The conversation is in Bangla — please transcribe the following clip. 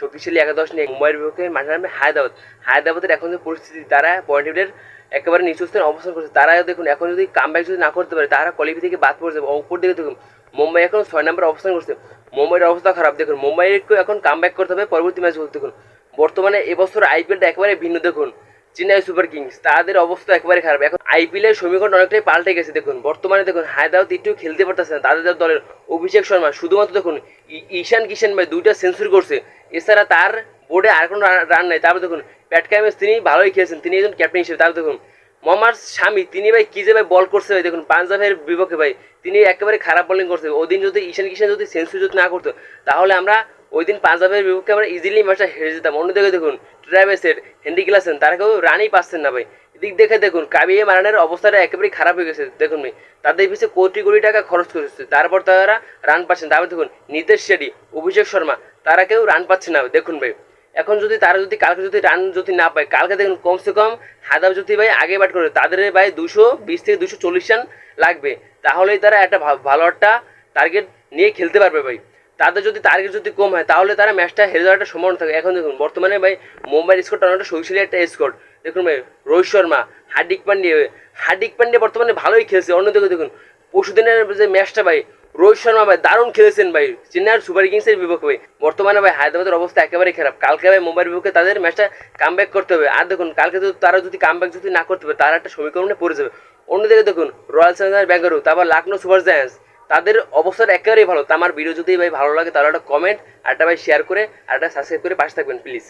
শক্তিশালী একাদশ নিয়ে মুম্বাইয়ের বিপক্ষে মাঠে নামবে হায়দ্রাবাদ। হায়দ্রাবাদের এখন যে পরিস্থিতি, তারা পয়েন্ট টেবিলের একেবারে নিচু স্থানে অবস্থান করছে। তারা দেখুন এখন যদি কামব্যাক যদি না করতে পারে, তারা কোয়ালিফি থেকে বাদ পড়ে উপর দিকে দেখুন, মুম্বাই এখন ছয় নম্বরে অবস্থান করছে। মুম্বাইয়ের অবস্থা খারাপ। দেখুন মুম্বাইকে এখন কামব্যাক করতে হবে পরবর্তী ম্যাচ বলতে দেখুন, বর্তমানে এবছর আইপিএলটা একেবারে ভিন্ন। দেখুন, চেন্নাই সুপার কিংস, তাদের অবস্থা একেবারে খারাপ। এখন আইপিএলের সমীকরণ অনেকটাই পাল্টে গেছে। দেখুন, বর্তমানে দেখুন, হায়দ্রাবাদ একটু খেলতে পারতেছে না। তাদের দলের অভিষেক শর্মা, শুধুমাত্র দেখুন ঈশান কিষান ভাই দুইটা সেঞ্চুরি করছে। এছাড়া তার বোর্ডে আর কোনো রান নাই। তারপর দেখুন প্যাট ক্যামেস তিনি ভালোই খেলেছেন। তিনি একজন ক্যাপ্টেন হিসেবে। তারপর দেখুন মোহাম্মদ স্বামী, তিনি ভাই কী যে ভাই বল করছে ভাই? দেখুন পাঞ্জাবের বিপক্ষে ভাই, তিনি একেবারে খারাপ বোলিং করছে। ওই দিন যদি ঈশান কিষান যদি সেঞ্চুরি যদি না করতো, তাহলে আমরা ওই দিন পাঞ্জাবের বিপক্ষে আমরা ইজিলি ম্যাচটা হেরে যেতাম। অন্যদিকে দেখুন ট্রাভেসের হেন্ডি গ্লাসেন তারা কেউ রানই পাচ্ছেন না ভাই। এদিক দেখে দেখুন কাবিয়ে মারানের অবস্থাটা একেবারেই খারাপ হয়ে গেছে। দেখুন ভাই, তাদের পিছিয়ে কোটি কোটি টাকা খরচ করেছে। তারপর তারা রান পাচ্ছেন। তারপর দেখুন, নিতেশ শেডি অভিষেক শর্মা তারা কেউ রান পাচ্ছে না। দেখুন ভাই, এখন যদি তারা যদি কালকে যদি রান যদি না পায়, কালকে দেখুন কমসে কম হাদাব যদি ভাই আগে ব্যাট করে, তাদের ভাই দুশো বিশ থেকে দুশো চল্লিশ রান লাগবে। তাহলেই তারা একটা ভালো একটা টার্গেট নিয়ে খেলতে পারবে ভাই। তাদের যদি টার্গেট যদি কম হয়, তাহলে তারা ম্যাচটা হেরে যাওয়ার একটা সম্ভাবনা থাকে। এখন দেখুন, বর্তমানে ভাই মুম্বাইয়ের স্কোরটা অনেকটা শৈশলী একটা স্কোর দেখুন ভাই, রোহিত শর্মা, হার্দিক পান্ডিয়া হার্দিক পান্ডিয়া বর্তমানে ভালোই খেলছে। অন্যদিকে দেখুন, পরশুদিনের যে ম্যাচটা ভাই রোহিত শর্মা ভাই দারুণ খেলেছেন ভাই। চেন্নাইয়ের সুপার কিংসের বিপক্ষে ভাই। বর্তমানে ভাই হায়দ্রাবাদের অবস্থা একেবারেই খারাপ। কালকে ভাই মুম্বাইয়ের বিপক্ষে তাদের ম্যাচটা কামব্যাক করতে হবে। আর দেখুন, কালকে যদি তারা যদি কামব্যাক যদি না করতে পারে, তারা একটা সমীকরণে পড়ে যাবে। অন্যদিকে দেখুন রয়্যাল চ্যালেঞ্জার্স ব্যাঙ্গালুরু তারপর লখনৌ সুপার জায়ান্টস তাদের অবস্থাটা একেবারেই ভালো। তো আমার ভিডিও যদি ভাই ভালো লাগে, তাহলে একটা কমেন্ট আর একটা ভাই শেয়ার করে, আর একটা সাবস্ক্রাইব করে পাশে থাকবেন প্লিজ